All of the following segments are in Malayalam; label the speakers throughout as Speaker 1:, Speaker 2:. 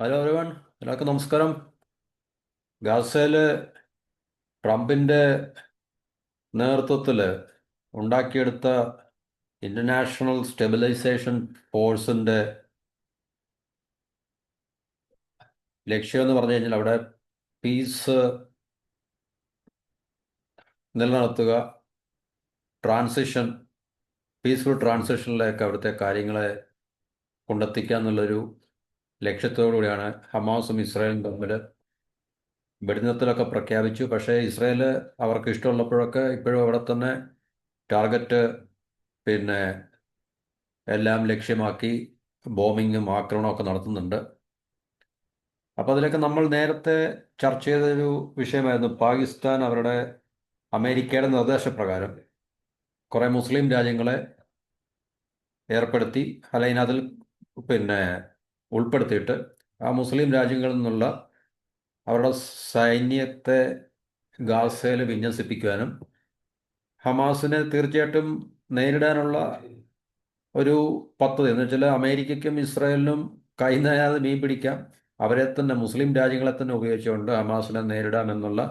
Speaker 1: ഹലോ എവരിവൺ എല്ലാവർക്കും നമസ്കാരം. ഗാസയിൽ ട്രംപിന്റെ നേതൃത്വത്തിൽ ഉണ്ടാക്കിയെടുത്ത ഇന്റർനാഷണൽ സ്റ്റെബിലൈസേഷൻ ഫോഴ്സിന്റെ ലക്ഷ്യം എന്ന് പറഞ്ഞു കഴിഞ്ഞാൽ അവിടെ പീസ് നിലനിർത്തുക ട്രാൻസിഷൻ പീസ്ഫുൾ ട്രാൻസിഷനിലേക്ക് അവിടുത്തെ കാര്യങ്ങളെ കൊണ്ടെത്തിക്കുക എന്നുള്ളൊരു ലക്ഷ്യത്തോടു കൂടിയാണ് ഹമാസും ഇസ്രായേലും തമ്മിൽ വെടിനിർത്തലൊക്കെ പ്രഖ്യാപിച്ചു. പക്ഷേ ഇസ്രായേൽ അവർക്ക് ഇഷ്ടമുള്ളപ്പോഴൊക്കെ ഇപ്പോഴും അവിടെ തന്നെ ടാർഗറ്റ് പിന്നെ എല്ലാം ലക്ഷ്യമാക്കി ബോംബിങ്ങും ആക്രമണമൊക്കെ നടത്തുന്നുണ്ട്. അപ്പോൾ അതിലൊക്കെ നമ്മൾ നേരത്തെ ചർച്ച ചെയ്തൊരു വിഷയമായിരുന്നു പാകിസ്ഥാൻ അവരുടെ അമേരിക്കയുടെ നിർദ്ദേശപ്രകാരം കുറേ മുസ്ലിം രാജ്യങ്ങളെ ഏർപ്പെടുത്തി. അല്ലെങ്കിൽ അതിൽ പിന്നെ ഉൾപ്പെടുത്തിയിട്ട് ആ മുസ്ലിം രാജ്യങ്ങളിൽ നിന്നുള്ള അവരുടെ സൈന്യത്തെ ഗാസയിൽ വിന്യസിപ്പിക്കുവാനും ഹമാസിനെ തീർച്ചയായിട്ടും നേരിടാനുള്ള ഒരു പദ്ധതി. എന്ന് വെച്ചാൽ അമേരിക്കയ്ക്കും ഇസ്രായേലിനും കൈനയാതെ മീൻ പിടിക്കാം. അവരെ തന്നെ മുസ്ലിം രാജ്യങ്ങളെ തന്നെ ഉപയോഗിച്ചുകൊണ്ട് ഹമാസിനെ നേരിടാം എന്നുള്ള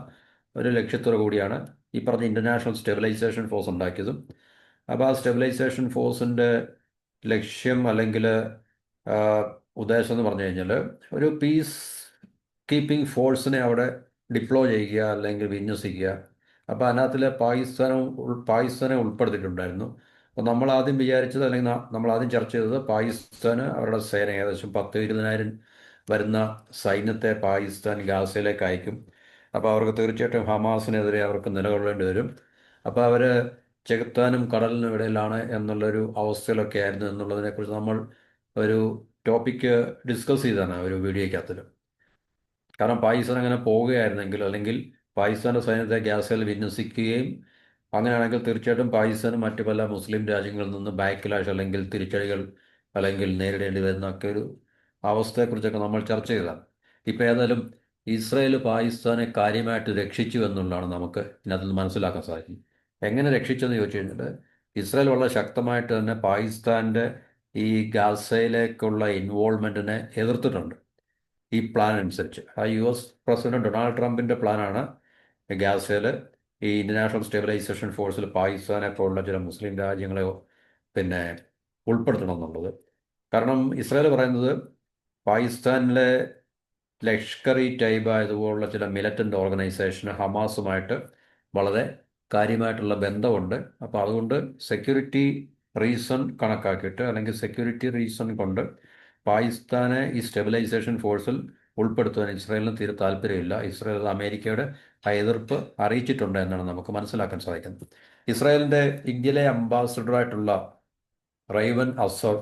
Speaker 1: ഒരു ലക്ഷ്യത്തോടു കൂടിയാണ് ഈ പറഞ്ഞ ഇന്റർനാഷണൽ സ്റ്റെബിലൈസേഷൻ ഫോഴ്സ് ഉണ്ടാക്കിയതും. അപ്പോൾ ആ സ്റ്റെബിലൈസേഷൻ ഫോഴ്സിന്റെ ലക്ഷ്യം അല്ലെങ്കിൽ ഉദ്ദേശം എന്ന് പറഞ്ഞു കഴിഞ്ഞാൽ ഒരു പീസ് കീപ്പിംഗ് ഫോഴ്സിനെ അവിടെ ഡിപ്ലോയ് ചെയ്യുക അല്ലെങ്കിൽ വിന്യസിക്കുക. അപ്പോൾ അതിനകത്തിൽ പാകിസ്ഥാനും പാകിസ്ഥാനെ ഉൾപ്പെടുത്തിയിട്ടുണ്ടായിരുന്നു. അപ്പോൾ നമ്മൾ ആദ്യം വിചാരിച്ചത് അല്ലെങ്കിൽ നമ്മൾ ആദ്യം ചർച്ച ചെയ്തത് പാകിസ്ഥാന് അവരുടെ സേന ഏകദേശം പത്ത് ഇരുപതിനായിരം വരുന്ന സൈന്യത്തെ പാകിസ്ഥാൻ ഗാസയിലേക്ക് അയക്കും. അപ്പോൾ അവർക്ക് തീർച്ചയായിട്ടും ഹമാസിനെതിരെ അവർക്ക് നിലകൊള്ളേണ്ടി വരും. അപ്പോൾ അവർ ചെകുത്താനും കടലിനും ഇടയിലാണ് എന്നുള്ളൊരു അവസ്ഥയിലൊക്കെ ആയിരുന്നു എന്നുള്ളതിനെക്കുറിച്ച് നമ്മൾ ഒരു ടോപ്പിക്ക് ഡിസ്കസ് ചെയ്താണ് ഒരു വീഡിയോയ്ക്കകത്തിൽ കാരണം പാകിസ്ഥാൻ അങ്ങനെ പോവുകയായിരുന്നെങ്കിൽ അല്ലെങ്കിൽ പാകിസ്ഥാന്റെ സൈന്യത്തെ ഗ്യാസിൽ വിന്യസിക്കുകയും അങ്ങനെയാണെങ്കിൽ തീർച്ചയായിട്ടും പാകിസ്ഥാനും മറ്റു പല മുസ്ലിം രാജ്യങ്ങളിൽ നിന്ന് ബാക്കിലാഷ് അല്ലെങ്കിൽ തിരിച്ചടികൾ അല്ലെങ്കിൽ നേരിടേണ്ടി വരുന്നൊക്കെ ഒരു അവസ്ഥയെക്കുറിച്ചൊക്കെ നമ്മൾ ചർച്ച ചെയ്തതാണ്. ഇപ്പോൾ ഏതായാലും ഇസ്രയേൽ പാകിസ്ഥാനെ കാര്യമായിട്ട് രക്ഷിച്ചു എന്നുള്ളതാണ് നമുക്ക് ഇതിനകത്ത് മനസ്സിലാക്കാൻ സാധിക്കും എങ്ങനെ രക്ഷിച്ചെന്ന് ചോദിച്ചു കഴിഞ്ഞാൽ ഇസ്രയേൽ വളരെ ശക്തമായിട്ട് തന്നെ പാകിസ്ഥാന്റെ ഈ ഗാസയിലേക്കുള്ള ഇൻവോൾവ്മെന്റിനെ എതിർത്തിട്ടുണ്ട്. ഈ പ്ലാൻ അനുസരിച്ച്. ആ യു എസ് പ്രസിഡന്റ് ഡൊണാൾഡ് ട്രംപിന്റെ പ്ലാനാണ് ഗാസയിൽ ഈ ഇന്റർനാഷണൽ സ്റ്റെബിലൈസേഷൻ ഫോഴ്സിൽ പാകിസ്ഥാനെ പോലുള്ള ചില മുസ്ലിം രാജ്യങ്ങളെ പിന്നെ ഉൾപ്പെടുത്തണം എന്നുള്ളത്. കാരണം ഇസ്രായേൽ പറയുന്നത് പാകിസ്ഥാനിലെ ലഷ്കർ ഇ ടൈബ ഇതുപോലുള്ള ചില മിലറ്റന്റ് ഓർഗനൈസേഷൻ ഹമാസുമായിട്ട് വളരെ കാര്യമായിട്ടുള്ള ബന്ധമുണ്ട്. അപ്പോൾ അതുകൊണ്ട് സെക്യൂരിറ്റി റീസൺ കണക്കാക്കിയിട്ട് അല്ലെങ്കിൽ സെക്യൂരിറ്റി റീസൺ കൊണ്ട് പാകിസ്ഥാനെ ഈ സ്റ്റെബിലൈസേഷൻ ഫോഴ്സിൽ ഉൾപ്പെടുത്തുവാൻ ഇസ്രായേലിന് തീരെ താല്പര്യമില്ല. ഇസ്രായേൽ അമേരിക്കയുടെ എതിർപ്പ് അറിയിച്ചിട്ടുണ്ട് എന്നാണ് നമുക്ക് മനസ്സിലാക്കാൻ സാധിക്കുന്നത്. ഇസ്രായേലിന്റെ ഇന്ത്യയിലെ അംബാസഡറായിട്ടുള്ള റൈവൻ അസർ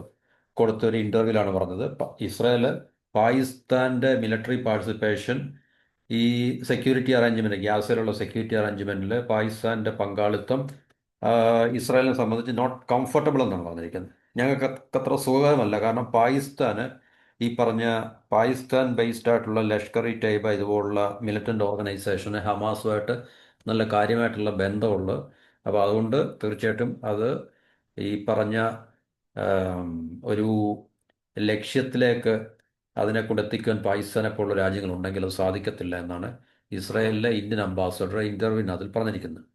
Speaker 1: കൊടുത്തൊരു ഇന്റർവ്യൂലാണ് പറഞ്ഞത്. ഇസ്രായേൽ പാകിസ്ഥാന്റെ മിലിറ്ററി പാർട്ടിസിപ്പേഷൻ ഈ സെക്യൂരിറ്റി അറേഞ്ച്മെന്റ് ഗ്യാസിലുള്ള സെക്യൂരിറ്റി അറേഞ്ച്മെന്റിൽ പാകിസ്ഥാന്റെ പങ്കാളിത്തം ഇസ്രായേലിനെ സംബന്ധിച്ച് നോട്ട് കംഫർട്ടബിൾ എന്നാണ് പറഞ്ഞിരിക്കുന്നത്. ഞങ്ങൾക്ക് അത്ര സുഖകരമല്ല. കാരണം പാകിസ്ഥാന് ഈ പറഞ്ഞ പാകിസ്ഥാൻ ബേസ്ഡ് ആയിട്ടുള്ള ലഷ്കർ ഇ ടൈബ ഇതുപോലുള്ള മിലിറ്റന്റ് ഓർഗനൈസേഷന് ഹമാസുമായിട്ട് നല്ല കാര്യമായിട്ടുള്ള ബന്ധമുള്ളു. അപ്പോൾ അതുകൊണ്ട് തീർച്ചയായിട്ടും അത് ഈ പറഞ്ഞ ഒരു ലക്ഷ്യത്തിലേക്ക് അതിനെ കൊണ്ടെത്തിക്കാൻ പാകിസ്ഥാനെ പോലുള്ള രാജ്യങ്ങളുണ്ടെങ്കിൽ അത് സാധിക്കത്തില്ല എന്നാണ് ഇസ്രായേലിലെ ഇന്ത്യൻ അംബാസഡർ ഇന്റർവ്യൂവിന് അതിൽ പറഞ്ഞിരിക്കുന്നത്.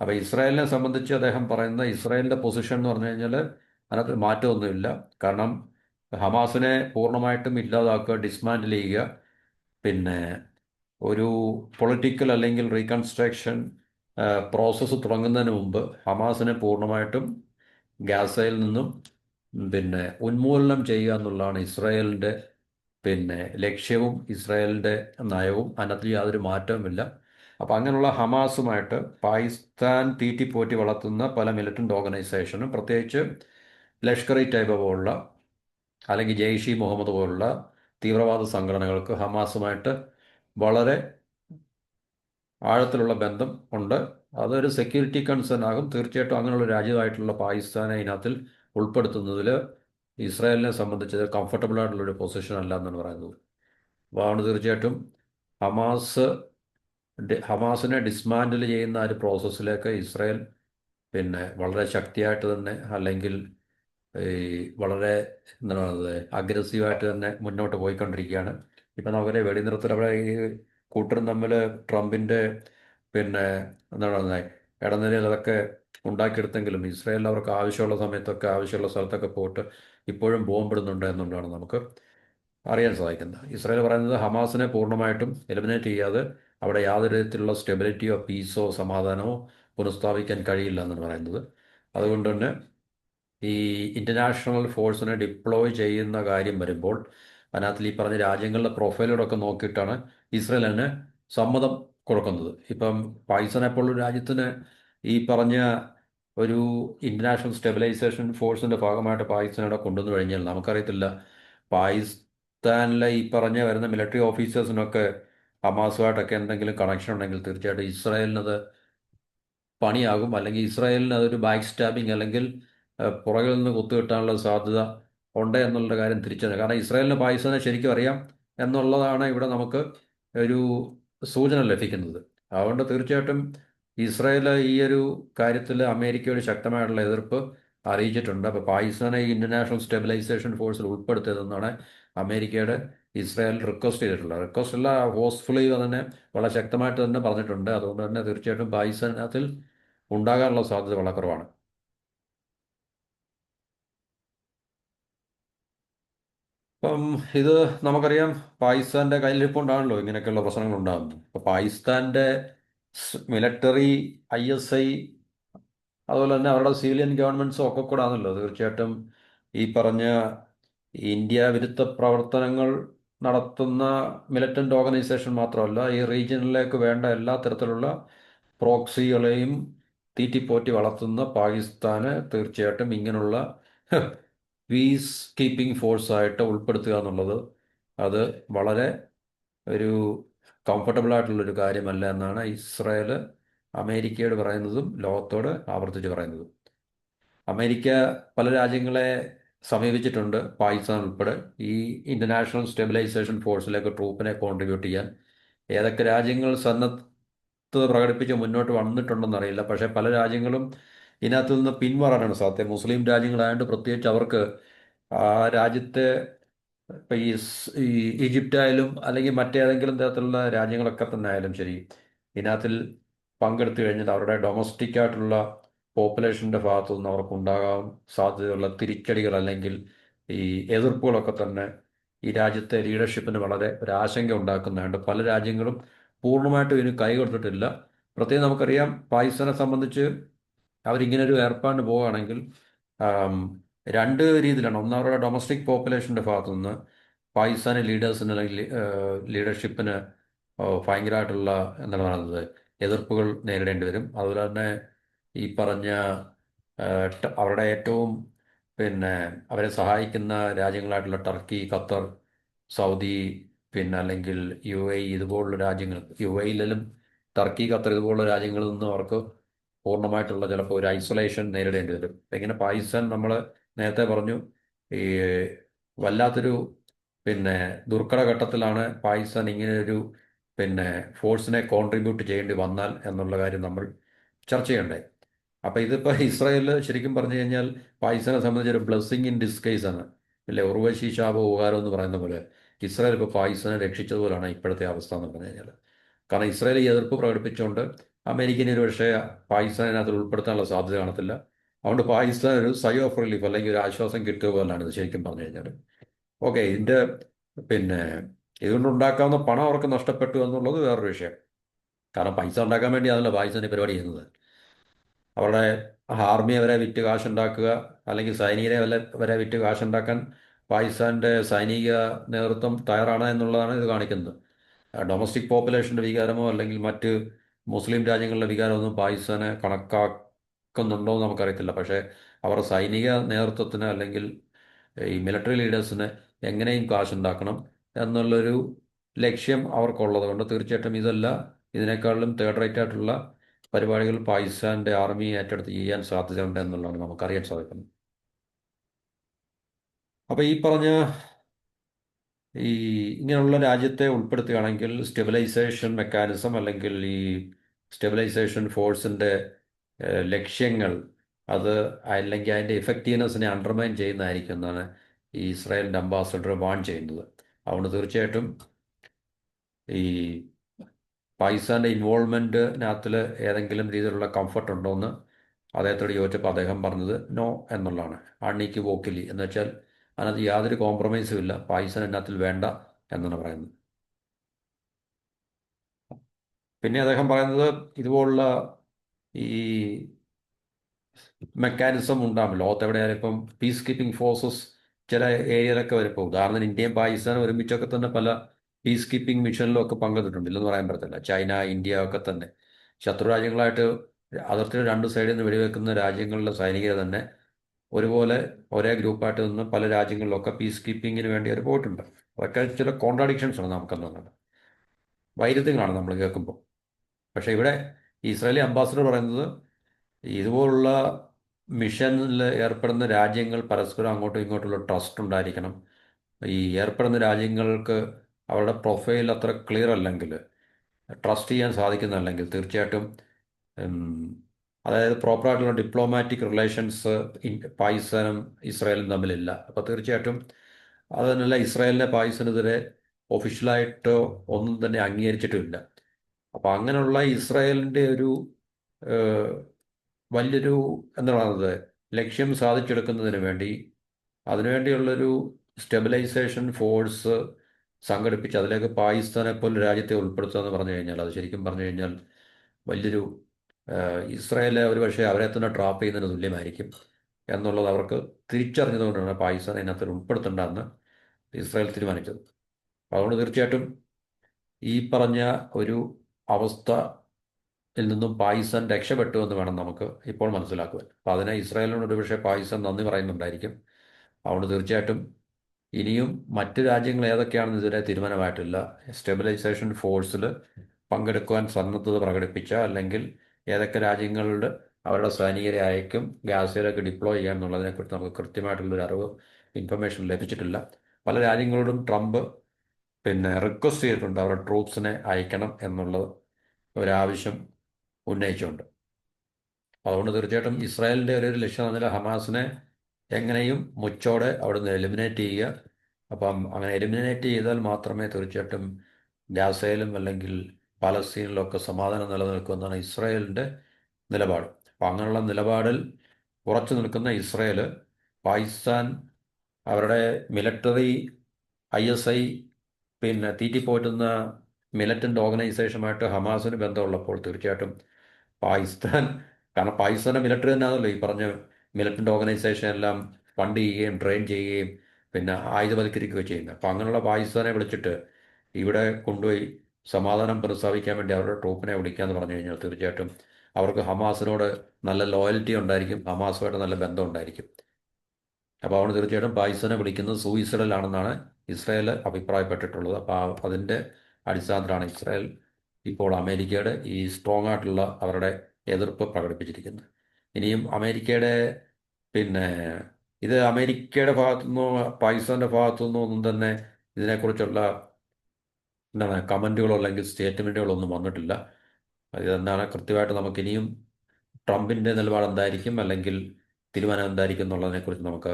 Speaker 1: അപ്പോൾ ഇസ്രായേലിനെ സംബന്ധിച്ച് അദ്ദേഹം പറയുന്ന ഇസ്രായേലിന്റെ പൊസിഷൻ എന്ന് പറഞ്ഞു കഴിഞ്ഞാൽ അതിനകത്ത് മാറ്റമൊന്നുമില്ല. കാരണം ഹമാസിനെ പൂർണമായിട്ടും ഇല്ലാതാക്കുക ഡിസ്മാൻഡിൽ ചെയ്യുക പിന്നെ ഒരു പൊളിറ്റിക്കൽ അല്ലെങ്കിൽ റീകൺസ്ട്രക്ഷൻ പ്രോസസ്സ് തുടങ്ങുന്നതിന് മുമ്പ് ഹമാസിനെ പൂർണമായിട്ടും ഗാസയിൽ നിന്നും പിന്നെ ഉന്മൂലനം ചെയ്യുക എന്നുള്ളതാണ് ഇസ്രായേലിന്റെ പിന്നെ ലക്ഷ്യവും ഇസ്രായേലിന്റെ നയവും. അതിനകത്ത് യാതൊരു മാറ്റവുമില്ല. അപ്പോൾ അങ്ങനെയുള്ള ഹമാസുമായിട്ട് പാകിസ്ഥാൻ തീറ്റിപ്പോറ്റി വളർത്തുന്ന പല മിലിറ്റന്റ് ഓർഗനൈസേഷനും പ്രത്യേകിച്ച് ലഷ്കർ ഇ ടൈബ പോലുള്ള അല്ലെങ്കിൽ ജെയ്ഷി മുഹമ്മദ് പോലുള്ള തീവ്രവാദ സംഘടനകൾക്ക് ഹമാസുമായിട്ട് വളരെ ആഴത്തിലുള്ള ബന്ധം ഉണ്ട്. അതൊരു സെക്യൂരിറ്റി കൺസേൺ ആകും. തീർച്ചയായിട്ടും അങ്ങനെയുള്ള രാജ്യമായിട്ടുള്ള പാകിസ്ഥാനെ ഇതിനകത്തിൽ ഉൾപ്പെടുത്തുന്നതിൽ ഇസ്രായേലിനെ സംബന്ധിച്ച് കംഫർട്ടബിൾ ആയിട്ടുള്ളൊരു പൊസിഷൻ അല്ല എന്നാണ് പറയുന്നത്. അപ്പോൾ അതുകൊണ്ട് തീർച്ചയായിട്ടും ഹമാസ് ഹമാസിനെ ഡിസ്മാൻഡിൽ ചെയ്യുന്ന ഒരു പ്രോസസ്സിലേക്ക് ഇസ്രായേൽ പിന്നെ വളരെ ശക്തിയായിട്ട് തന്നെ അല്ലെങ്കിൽ ഈ വളരെ എന്താണ് അഗ്രസീവായിട്ട് തന്നെ മുന്നോട്ട് പോയിക്കൊണ്ടിരിക്കുകയാണ്. ഇപ്പം നമുക്കറിയാം വെടിനിർത്തൽ അവിടെ ഈ കൂട്ടരും തമ്മിൽ ട്രംപിന്റെ പിന്നെ എന്താണ് പറയുന്നത് ഇടനിലയിൽ ഉണ്ടാക്കിയെടുത്തെങ്കിലും ഇസ്രായേൽ അവർക്ക് ആവശ്യമുള്ള സമയത്തൊക്കെ ആവശ്യമുള്ള സ്ഥലത്തൊക്കെ പോയിട്ട് ഇപ്പോഴും ബോംബിടുന്നുണ്ട് എന്നുള്ളതാണ് നമുക്ക് അറിയാൻ സാധിക്കുന്നത്. ഇസ്രായേൽ പറയുന്നത് ഹമാസിനെ പൂർണമായിട്ടും എലിമിനേറ്റ് ചെയ്യാതെ അവിടെ യാതൊരു വിധത്തിലുള്ള സ്റ്റെബിലിറ്റിയോ പീസോ സമാധാനമോ പുനഃസ്ഥാപിക്കാൻ കഴിയില്ല എന്നാണ് പറയുന്നത്. അതുകൊണ്ട് തന്നെ ഈ ഇന്റർനാഷണൽ ഫോഴ്സിനെ ഡിപ്ലോയ് ചെയ്യുന്ന കാര്യം വരുമ്പോൾ അതിനകത്തിൽ ഈ പറഞ്ഞ രാജ്യങ്ങളുടെ പ്രൊഫൈലുകളൊക്കെ നോക്കിയിട്ടാണ് ഇസ്രയേൽ തന്നെ സമ്മതം കൊടുക്കുന്നത്. ഇപ്പം പാകിസ്ഥാനെ പോലുള്ള രാജ്യത്തിന് ഈ പറഞ്ഞ ഒരു ഇന്റർനാഷണൽ സ്റ്റെബിലൈസേഷൻ ഫോഴ്സിന്റെ ഭാഗമായിട്ട് പാകിസ്ഥാൻ അവിടെ കൊണ്ടുവന്നു കഴിഞ്ഞാൽ നമുക്കറിയത്തില്ല. പാകിസ്ഥാനിലെ ഈ പറഞ്ഞ വരുന്ന മിലിറ്ററി ഓഫീസേഴ്സിനൊക്കെ ഹമാസുമായിട്ടൊക്കെ എന്തെങ്കിലും കണക്ഷൻ ഉണ്ടെങ്കിൽ തീർച്ചയായിട്ടും ഇസ്രായേലിനത് പണിയാകും. അല്ലെങ്കിൽ ഇസ്രായേലിന് അതൊരു ബാക്ക് സ്റ്റാബിങ് അല്ലെങ്കിൽ പുറകിൽ നിന്ന് കുത്തുകിട്ടാനുള്ള സാധ്യത ഉണ്ട് എന്നുള്ള കാര്യം തിരിച്ചറിയാം. കാരണം ഇസ്രായേലിന് പാകിസ്ഥാനെ ശരിക്കും അറിയാം എന്നുള്ളതാണ് ഇവിടെ നമുക്ക് ഒരു സൂചന ലഭിക്കുന്നത്. അതുകൊണ്ട് തീർച്ചയായിട്ടും ഇസ്രായേൽ ഈ ഒരു കാര്യത്തിൽ അമേരിക്കയുടെ ശക്തമായിട്ടുള്ള എതിർപ്പ് അറിയിച്ചിട്ടുണ്ട്. അപ്പോൾ പാകിസ്ഥാനെ ഈ ഇന്റർനാഷണൽ സ്റ്റെബിലൈസേഷൻ ഫോഴ്സിൽ ഉൾപ്പെടുത്തിയതെന്നാണ് അമേരിക്കയുടെ ഇസ്രായേൽ റിക്വസ്റ്റ് ചെയ്തിട്ടുള്ളത് റിക്വസ്റ്റ് അല്ല ഫോഴ്സ്ഫുള്ളി തന്നെ വളരെ ശക്തമായിട്ട് തന്നെ പറഞ്ഞിട്ടുണ്ട്. അതുകൊണ്ട് തന്നെ തീർച്ചയായിട്ടും പാകിസ്ഥാനത്തിൽ ഉണ്ടാകാനുള്ള സാധ്യത വളരെ കുറവാണ്. അപ്പം ഇത് നമുക്കറിയാം പാകിസ്ഥാന്റെ കയ്യിലിരിപ്പുണ്ടാണല്ലോ ഇങ്ങനെയൊക്കെയുള്ള പ്രശ്നങ്ങൾ ഉണ്ടാകുന്നത്. അപ്പോൾ പാകിസ്ഥാന്റെ മിലിറ്ററി ഐ എസ് ഐ അതുപോലെ തന്നെ അവരുടെ സിവിലിയൻ ഗവൺമെന്റ്സും ഒക്കെ കൂടെ ആണല്ലോ തീർച്ചയായിട്ടും ഈ പറഞ്ഞ ഇന്ത്യ വിരുദ്ധ പ്രവർത്തനങ്ങൾ നടത്തുന്ന മിലിറ്റന്റ് ഓർഗനൈസേഷൻ മാത്രമല്ല ഈ റീജിയനിലേക്ക് വേണ്ട എല്ലാ തരത്തിലുള്ള പ്രോക്സികളെയും തീറ്റിപ്പോറ്റി വളർത്തുന്ന പാകിസ്ഥാന് തീർച്ചയായിട്ടും ഇങ്ങനെയുള്ള പീസ് കീപ്പിംഗ് ഫോഴ്സായിട്ട് ഉൾപ്പെടുത്തുക എന്നുള്ളത് അത് വളരെ ഒരു കംഫർട്ടബിൾ ആയിട്ടുള്ളൊരു കാര്യമല്ല എന്നാണ് ഇസ്രായേൽ അമേരിക്കയോട് പറയുന്നതും ലോകത്തോട് ആവർത്തിച്ച് പറയുന്നതും. അമേരിക്ക പല രാജ്യങ്ങളെ സമീപിച്ചിട്ടുണ്ട് പാകിസ്ഥാൻ ഉൾപ്പെടെ. ഈ ഇന്റർനാഷണൽ സ്റ്റെബിലൈസേഷൻ ഫോഴ്സിലേക്ക് ട്രൂപ്പിനെ കോൺട്രിബ്യൂട്ട് ചെയ്യാൻ. ഏതൊക്കെ രാജ്യങ്ങൾ സന്നദ്ധത പ്രകടിപ്പിച്ച് മുന്നോട്ട് വന്നിട്ടുണ്ടെന്നറിയില്ല പക്ഷേ പല രാജ്യങ്ങളും ഇതിനകത്ത് നിന്ന് പിന്മാറാനാണ് സാധ്യത. മുസ്ലിം രാജ്യങ്ങളായതുകൊണ്ട് പ്രത്യേകിച്ച് അവർക്ക് ആ രാജ്യത്തെ ഇപ്പം ഈ ഈജിപ്റ്റായാലും അല്ലെങ്കിൽ മറ്റേതെങ്കിലും തരത്തിലുള്ള രാജ്യങ്ങളൊക്കെ തന്നെ ആയാലും ശരി ഇതിനകത്തിൽ പങ്കെടുത്തു കഴിഞ്ഞാൽ അവരുടെ ഡൊമസ്റ്റിക് ആയിട്ടുള്ള പോപ്പുലേഷന്റെ ഭാഗത്തു നിന്ന് അവർക്ക് ഉണ്ടാകാൻ സാധ്യതയുള്ള തിരിച്ചടികൾ അല്ലെങ്കിൽ ഈ എതിർപ്പുകളൊക്കെ തന്നെ ഈ രാജ്യത്തെ ലീഡർഷിപ്പിന് വളരെ ഒരു ആശങ്ക ഉണ്ടാക്കുന്നതുകൊണ്ട് പല രാജ്യങ്ങളും പൂർണമായിട്ടും ഇതിന് കൈ കൊടുത്തിട്ടില്ല. പ്രത്യേകം നമുക്കറിയാം പാകിസ്ഥാനെ സംബന്ധിച്ച് അവരിങ്ങനെ ഒരു ഏർപ്പാടിന് പോവുകയാണെങ്കിൽ രണ്ട് രീതിയിലാണ്. ഒന്ന് അവരുടെ ഡൊമസ്റ്റിക് പോപ്പുലേഷന്റെ ഭാഗത്തു നിന്ന് പാകിസ്ഥാനി ലീഡേഴ്സിന് അല്ലെങ്കിൽ ലീഡർഷിപ്പിന് ഭയങ്കരമായിട്ടുള്ള എന്താണ് പറയുന്നത് എതിർപ്പുകൾ നേരിടേണ്ടി വരും. അതുപോലെ തന്നെ ഈ പറഞ്ഞ അവരുടെ ഏറ്റവും പിന്നെ അവരെ സഹായിക്കുന്ന രാജ്യങ്ങളായിട്ടുള്ള ടർക്കി ഖത്തർ സൗദി പിന്നെ അല്ലെങ്കിൽ യു എ ഇതുപോലുള്ള രാജ്യങ്ങൾ യു എയിലും ടർക്കി ഖത്തർ ഇതുപോലുള്ള രാജ്യങ്ങളിൽ നിന്നും അവർക്ക് പൂർണമായിട്ടുള്ള ചിലപ്പോൾ ഒരു ഐസൊലേഷൻ നേരിടേണ്ടി വരും. ഇങ്ങനെ പാകിസ്ഥാൻ നമ്മൾ നേരത്തെ പറഞ്ഞു ഈ വല്ലാത്തൊരു പിന്നെ ദുർഘട ഘട്ടത്തിലാണ് പാകിസ്ഥാൻ ഇങ്ങനെ ഒരു പിന്നെ ഫോഴ്സിനെ കോൺട്രിബ്യൂട്ട് ചെയ്യേണ്ടി വന്നാൽ എന്നുള്ള കാര്യം നമ്മൾ ചർച്ച ചെയ്യണ്ടേ? അപ്പോൾ ഇതിപ്പോൾ ഇസ്രായേൽ ശരിക്കും പറഞ്ഞു കഴിഞ്ഞാൽ പാകിസ്ഥാനെ സംബന്ധിച്ച് ഒരു ബ്ലെസ്സിങ് ഇൻ ഡിസ്കൈസ് ആണ്. അല്ലെ? ഉർവശി ശാപ ഉപകാരം എന്ന് പറയുന്ന പോലെ ഇസ്രായേൽ ഇപ്പോൾ പാകിസ്ഥാനെ രക്ഷിച്ചതുപോലാണ് ഇപ്പോഴത്തെ അവസ്ഥ എന്ന് പറഞ്ഞു കഴിഞ്ഞാൽ കാരണം ഇസ്രായേൽ എതിർപ്പ് പ്രകടിപ്പിച്ചുകൊണ്ട് അമേരിക്കനെ ഒരു പക്ഷേ പാകിസ്ഥാനകത്ത് ഉൾപ്പെടുത്താനുള്ള സാധ്യത കാണത്തില്ല. അതുകൊണ്ട് പാകിസ്ഥാൻ ഒരു സൈ ഓഫ് റിലീഫ് അല്ലെങ്കിൽ ഒരു ആശ്വാസം കിട്ടുക പോലാണ് ഇത് ശരിക്കും പറഞ്ഞു കഴിഞ്ഞാൽ ഓക്കെ ഇതിന്റെ പിന്നെ ഇതുകൊണ്ട് ഉണ്ടാക്കാവുന്ന പണം അവർക്ക് നഷ്ടപ്പെട്ടു എന്നുള്ളത് വേറൊരു വിഷയം. കാരണം പൈസ ഉണ്ടാക്കാൻ വേണ്ടി അതല്ല പാകിസ്ഥാൻ പരിപാടി ചെയ്യുന്നത്. അവരുടെ ആർമിയെ വരെ വിറ്റ് കാശുണ്ടാക്കുക അല്ലെങ്കിൽ സൈനികരെ വല്ല വരെ വിറ്റ് കാശുണ്ടാക്കാൻ പാകിസ്ഥാന്റെ സൈനിക നേതൃത്വം തയ്യാറാണ് എന്നുള്ളതാണ് ഇത് കാണിക്കുന്നത്. ഡൊമസ്റ്റിക് പോപ്പുലേഷന്റെ വികാരമോ അല്ലെങ്കിൽ മറ്റ് മുസ്ലിം രാജ്യങ്ങളുടെ വികാരമൊന്നും പാകിസ്ഥാനെ കണക്കാക്കുന്നുണ്ടോ എന്ന് നമുക്കറിയത്തില്ല. പക്ഷേ അവർ സൈനിക നേതൃത്വത്തിന് അല്ലെങ്കിൽ ഈ മിലിറ്ററി ലീഡേഴ്സിന് എങ്ങനെയും കാശുണ്ടാക്കണം എന്നുള്ളൊരു ലക്ഷ്യം അവർക്കുള്ളത് കൊണ്ട് തീർച്ചയായിട്ടും ഇതല്ല. ഇതിനേക്കാളും തേർഡ് റൈറ്റ് ആയിട്ടുള്ള പരിപാടികൾ പാകിസ്ഥാന്റെ ആർമി ഏറ്റെടുത്ത് ചെയ്യാൻ സാധ്യതയുണ്ട് എന്നുള്ളതാണ് നമുക്കറിയാൻ സാധിക്കുന്നത്. അപ്പോൾ ഈ പറഞ്ഞ ഈ ഇങ്ങനെയുള്ള രാജ്യത്തെ ഉൾപ്പെടുത്തുകയാണെങ്കിൽ സ്റ്റെബിലൈസേഷൻ മെക്കാനിസം അല്ലെങ്കിൽ ഈ സ്റ്റെബിലൈസേഷൻ ഫോഴ്സിന്റെ ലക്ഷ്യങ്ങൾ അത് അല്ലെങ്കിൽ അതിന്റെ ഇഫക്റ്റീവ്നെസ്സിനെ അണ്ടർമൈൻ ചെയ്യുന്നതായിരിക്കും എന്നാണ് ഈ ഇസ്രായേലിന്റെ അംബാസഡർ വാൺ ചെയ്യുന്നത്. അതുകൊണ്ട് തീർച്ചയായിട്ടും ഈ പാകിസ്ഥാന്റെ ഇൻവോൾവ്മെന്റിനകത്തിൽ ഏതെങ്കിലും രീതിയിലുള്ള കംഫർട്ട് ഉണ്ടോ എന്ന് അദ്ദേഹത്തോട് ചോദിച്ചപ്പോൾ അദ്ദേഹം പറഞ്ഞത് നോ എന്നുള്ളതാണ്. അണ്ണിക്ക് വോക്കിലി എന്ന് വെച്ചാൽ അതിനകത്ത് യാതൊരു കോംപ്രമൈസും ഇല്ല. പൈസ അതിനകത്തിൽ വേണ്ട എന്നാണ് പറയുന്നത്. പിന്നെ അദ്ദേഹം പറയുന്നത് ഇതുപോലുള്ള ഈ മെക്കാനിസം ഉണ്ടാകും ലോകത്ത് എവിടെയായാലും ഇപ്പം പീസ് കീപ്പിംഗ് ഫോഴ്സസ് ചില ഏരിയയിലൊക്കെ വരും. ഇപ്പോൾ ഉദാഹരണത്തിന് ഇന്ത്യയും പാകിസ്ഥാനും ഒരുമിച്ചൊക്കെ തന്നെ പല പീസ് കീപ്പിംഗ് മിഷനിലും ഒക്കെ പങ്കെടുത്തിട്ടുണ്ട്. ഇല്ലെന്ന് പറയാൻ പറ്റത്തില്ല. ചൈന ഇന്ത്യ ഒക്കെ തന്നെ. ശത്രു രാജ്യങ്ങളായിട്ട് അതിർത്തിയുടെ രണ്ട് സൈഡിൽ നിന്ന് വെടിവെക്കുന്ന രാജ്യങ്ങളിലെ സൈനികരെ തന്നെ ഒരുപോലെ ഒരേ ഗ്രൂപ്പായിട്ട് നിന്ന് പല രാജ്യങ്ങളിലൊക്കെ പീസ് കീപ്പിങ്ങിന് വേണ്ടി അവർ പോയിട്ടുണ്ട്. അതൊക്കെ ചില കോൺട്രാഡിക്ഷൻസ് ആണ് നമുക്ക് തന്നത് വൈരുദ്ധ്യങ്ങളാണ് നമ്മൾ കേൾക്കുമ്പോൾ പക്ഷേ ഇവിടെ ഇസ്രായേലി അംബാസഡർ പറയുന്നത് ഇതുപോലുള്ള മിഷനിൽ ഏർപ്പെടുന്ന രാജ്യങ്ങൾ പരസ്പരം അങ്ങോട്ടും ഇങ്ങോട്ടുള്ള ട്രസ്റ്റ് ഉണ്ടായിരിക്കണം. ഈ ഏർപ്പെടുന്ന രാജ്യങ്ങൾക്ക് അവരുടെ പ്രൊഫൈൽ അത്ര ക്ലിയർ അല്ലെങ്കിൽ ട്രസ്റ്റ് ചെയ്യാൻ സാധിക്കുന്നില്ലെങ്കിൽ തീർച്ചയായിട്ടും അതായത് പ്രോപ്പറായിട്ടുള്ള ഡിപ്ലോമാറ്റിക് റിലേഷൻസ് പാകിസ്ഥാനും ഇസ്രായേലും തമ്മിലില്ല. അപ്പോൾ തീർച്ചയായിട്ടും അതിനല്ല ഇസ്രായേലിനെ പാകിസ്ഥാനെതിരെ ഒഫീഷ്യലായിട്ടോ ഒന്നും തന്നെ അംഗീകരിച്ചിട്ടുമില്ല അപ്പോൾ അങ്ങനെയുള്ള ഇസ്രായേലിന്റെ ഒരു വലിയൊരു എന്താ പറയുന്നത് ലക്ഷ്യം സാധിച്ചെടുക്കുന്നതിന് വേണ്ടി അതിനുവേണ്ടിയുള്ളൊരു സ്റ്റെബിലൈസേഷൻ ഫോഴ്സ് സംഘടിപ്പിച്ച് അതിലേക്ക് പാകിസ്ഥാനെ പോലെ രാജ്യത്തെ ഉൾപ്പെടുത്തുക എന്ന് പറഞ്ഞു കഴിഞ്ഞാൽ അത് ശരിക്കും പറഞ്ഞു കഴിഞ്ഞാൽ വലിയൊരു ഇസ്രായേലെ ഒരു പക്ഷേ അവരെ തന്നെ ട്രാപ്പ് ചെയ്യുന്നതിന് തുല്യമായിരിക്കും എന്നുള്ളത് അവർക്ക് തിരിച്ചറിഞ്ഞതുകൊണ്ടാണ് പാകിസ്ഥാനെ ഇതിനകത്ത് ഉൾപ്പെടുത്തേണ്ടതെന്ന് ഇസ്രായേൽ തീരുമാനിച്ചത്. അതുകൊണ്ട് തീർച്ചയായിട്ടും ഈ പറഞ്ഞ ഒരു അവസ്ഥയിൽ നിന്നും പാകിസ്ഥാൻ രക്ഷപ്പെട്ടു എന്ന് വേണം നമുക്ക് ഇപ്പോൾ മനസ്സിലാക്കുവാൻ. അപ്പോൾ അതിനെ ഇസ്രായേലിനോട് ഒരുപക്ഷെ പാകിസ്ഥാൻ നന്ദി പറയുന്നുണ്ടായിരിക്കും. അതുകൊണ്ട് തീർച്ചയായിട്ടും ഇനിയും മറ്റ് രാജ്യങ്ങൾ ഏതൊക്കെയാണെന്ന് ഇതുവരെ തീരുമാനമായിട്ടില്ല. സ്റ്റെബിലൈസേഷൻ ഫോഴ്സിൽ പങ്കെടുക്കുവാൻ സന്നദ്ധത പ്രകടിപ്പിച്ച അല്ലെങ്കിൽ ഏതൊക്കെ രാജ്യങ്ങളുടെ അവരുടെ സൈനികരെ അയക്കും ഗാസയിലേക്ക് ഡിപ്ലോയ് ചെയ്യാം എന്നുള്ളതിനെക്കുറിച്ച് നമുക്ക് കൃത്യമായിട്ടുള്ളൊരു അറിവ് ഇൻഫർമേഷൻ ലഭിച്ചിട്ടില്ല. പല രാജ്യങ്ങളോടും ട്രംപ് പിന്നെ റിക്വസ്റ്റ് ചെയ്തിട്ടുണ്ട് അവരുടെ ട്രൂപ്സിനെ അയക്കണം എന്നുള്ളത് ഒരാവശ്യം ഉന്നയിച്ചുകൊണ്ട്. അതുകൊണ്ട് തീർച്ചയായിട്ടും ഇസ്രായേലിന്റെ ഒരു ലക്ഷ്യം എന്നതിൽ ഹമാസിനെ എങ്ങനെയും മുച്ചോടെ അവിടുന്ന് എലിമിനേറ്റ് ചെയ്യുക. അപ്പം അങ്ങനെ എലിമിനേറ്റ് ചെയ്താൽ മാത്രമേ തീർച്ചയായിട്ടും ഗാസയിലും അല്ലെങ്കിൽ പാലസ്തീനിലൊക്കെ സമാധാനം നിലനിൽക്കുമെന്നാണ് ഇസ്രായേലിന്റെ നിലപാട്. അപ്പം അങ്ങനെയുള്ള നിലപാടിൽ ഉറച്ചു നിൽക്കുന്ന ഇസ്രായേൽ പാകിസ്ഥാൻ അവരുടെ മിലിറ്ററി ഐ എസ് ഐ പിന്നെ തീറ്റിപ്പോറ്റുന്ന മിലിറ്റന്റ് ഓർഗനൈസേഷനുമായിട്ട് ഹമാസിന് ബന്ധമുള്ളപ്പോൾ തീർച്ചയായിട്ടും പാകിസ്ഥാൻ കാരണം പാകിസ്ഥാന്റെ മിലിറ്ററി തന്നെയാണല്ലോ ഈ പറഞ്ഞ മിലിറ്റന്റ് ഓർഗനൈസേഷൻ എല്ലാം ഫണ്ട് ചെയ്യുകയും ട്രെയിൻ ചെയ്യുകയും പിന്നെ ആയുധവൽക്കരിക്കുകയും ചെയ്യുന്നത്. അപ്പോൾ അങ്ങനെയുള്ള പാകിസ്ഥാനെ വിളിച്ചിട്ട് ഇവിടെ കൊണ്ടുപോയി സമാധാനം പ്രസ്താവിക്കാൻ വേണ്ടി അവരുടെ ട്രൂപ്പിനെ വിളിക്കാമെന്ന് പറഞ്ഞു കഴിഞ്ഞാൽ തീർച്ചയായിട്ടും അവർക്ക് ഹമാസിനോട് നല്ല ലോയൽറ്റി ഉണ്ടായിരിക്കും ഹമാസുമായിട്ട് നല്ല ബന്ധം ഉണ്ടായിരിക്കും. അപ്പോൾ അവിടെ തീർച്ചയായിട്ടും പാകിസ്ഥാനെ വിളിക്കുന്നത് സൂയിസൈഡലാണെന്നാണ് ഇസ്രായേൽ അഭിപ്രായപ്പെട്ടിട്ടുള്ളത്. അപ്പോൾ അതിന്റെ അടിസ്ഥാനത്തിലാണ് ഇസ്രായേൽ ഇപ്പോൾ അമേരിക്കയുടെ ഈ സ്ട്രോങ് ആയിട്ടുള്ള അവരുടെ എതിർപ്പ് പ്രകടിപ്പിച്ചിരിക്കുന്നത്. ഇനിയും അമേരിക്കയുടെ പിന്നെ ഇത് അമേരിക്കയുടെ ഭാഗത്തുനിന്നോ പാകിസ്ഥാന്റെ ഭാഗത്തുനിന്നോ ഒന്നും തന്നെ ഇതിനെക്കുറിച്ചുള്ള എന്താണ് കമന്റുകളോ അല്ലെങ്കിൽ സ്റ്റേറ്റ്മെന്റുകളോ ഒന്നും വന്നിട്ടില്ല. ഇതെന്താണ് കൃത്യമായിട്ട് നമുക്ക് ഇനിയും ട്രംപിന്റെ നിലപാട് എന്തായിരിക്കും? അല്ലെങ്കിൽ തീരുമാനം എന്തായിരിക്കും എന്നുള്ളതിനെക്കുറിച്ച് നമുക്ക്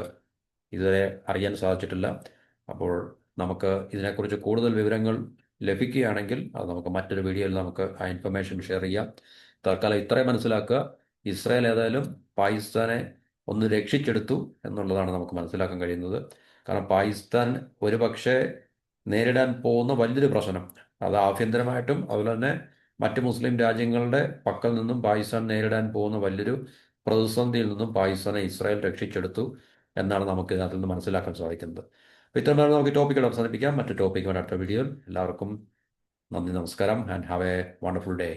Speaker 1: ഇതുവരെ അറിയാൻ സാധിച്ചിട്ടില്ല. അപ്പോൾ നമുക്ക് ഇതിനെക്കുറിച്ച് കൂടുതൽ വിവരങ്ങൾ ലഭിക്കുകയാണെങ്കിൽ അത് നമുക്ക് മറ്റൊരു വീഡിയോയിൽ നമുക്ക് ആ ഇൻഫർമേഷൻ ഷെയർ ചെയ്യാം. തൽക്കാലം ഇത്രയും മനസ്സിലാക്കുക. ഇസ്രായേൽ ഏതായാലും പാകിസ്ഥാനെ ഒന്ന് രക്ഷിച്ചെടുത്തു എന്നുള്ളതാണ് നമുക്ക് മനസ്സിലാക്കാൻ കഴിയുന്നത്. കാരണം പാകിസ്ഥാൻ ഒരു പക്ഷേ നേരിടാൻ പോകുന്ന വലിയൊരു പ്രശ്നം. അത് ആഭ്യന്തരമായിട്ടും അതുപോലെ തന്നെ മറ്റ് മുസ്ലിം രാജ്യങ്ങളുടെ പക്കൽ നിന്നും പാകിസ്ഥാൻ നേരിടാൻ പോകുന്ന വലിയൊരു പ്രതിസന്ധിയിൽ നിന്നും പാകിസ്ഥാനെ ഇസ്രായേൽ രക്ഷിച്ചെടുത്തു എന്നാണ് നമുക്ക് ഇതിനകത്ത് നിന്ന് മനസ്സിലാക്കാൻ സാധിക്കുന്നത്. അപ്പോൾ ഇത്രയും നമുക്ക് ടോപ്പിക്കുകൾ അവസാനിപ്പിക്കാം. മറ്റു ടോപ്പിക്കുമായി അടുത്ത വീഡിയോയിൽ എല്ലാവർക്കും നന്ദി നമസ്കാരം and have a wonderful day